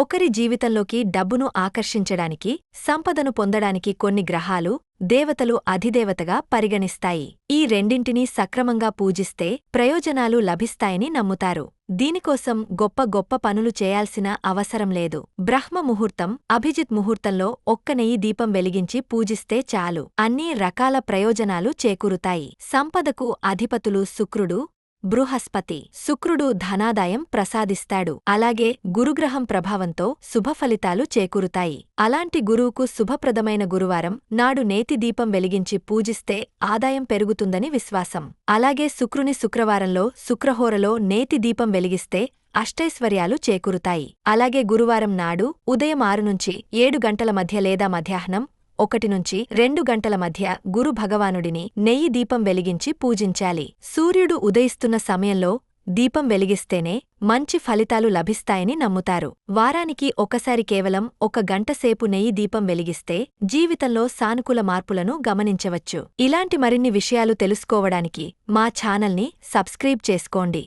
ఒకరి జీవితంలోకి డబ్బును ఆకర్షించడానికి సంపదను పొందడానికి కొన్ని గ్రహాలు దేవతలు అధిదేవతగా పరిగణిస్తాయి. ఈ రెండింటినీ సక్రమంగా పూజిస్తే ప్రయోజనాలు లభిస్తాయని నమ్ముతారు. దీనికోసం గొప్ప గొప్ప పనులు చేయాల్సిన అవసరం లేదు. బ్రహ్మ ముహూర్తం అభిజిత్ ముహూర్తంలో ఒక్క నెయ్యి దీపం వెలిగించి పూజిస్తే చాలు. అన్ని రకాల ప్రయోజనాలు చేకూరుతాయి. సంపదకు అధిపతులు శుక్రుడు బృహస్పతి శుక్రుడు ధనాదాయం ప్రసాదిస్తాడు. అలాగే గురుగ్రహం ప్రభావంతో శుభఫలితాలు చేకూరుతాయి. అలాంటి గురువుకు శుభప్రదమైన గురువారం నాడు నేతి దీపం వెలిగించి పూజిస్తే ఆదాయం పెరుగుతుందని విశ్వాసం. అలాగే శుక్రుని శుక్రవారంలో శుక్రహోరలో నేతి దీపం వెలిగిస్తే అష్టైశ్వర్యాలు చేకూరుతాయి. అలాగే గురువారం నాడు ఉదయం ఆరు నుంచి ఏడు గంటల మధ్య లేదా మధ్యాహ్నం ఒకటి నుంచి రెండు గంటల మధ్య గురు భగవానుడిని నెయ్యి దీపం వెలిగించి పూజించాలి. సూర్యుడు ఉదయిస్తున్న సమయంలో దీపం వెలిగిస్తేనే మంచి ఫలితాలు లభిస్తాయని నమ్ముతారు. వారానికి ఒకసారి కేవలం ఒక గంటసేపు నెయ్యి దీపం వెలిగిస్తే జీవితంలో సానుకూల మార్పులను గమనించవచ్చు. ఇలాంటి మరిన్ని విషయాలు తెలుసుకోవడానికి మా ఛానల్ని సబ్స్క్రైబ్ చేసుకోండి.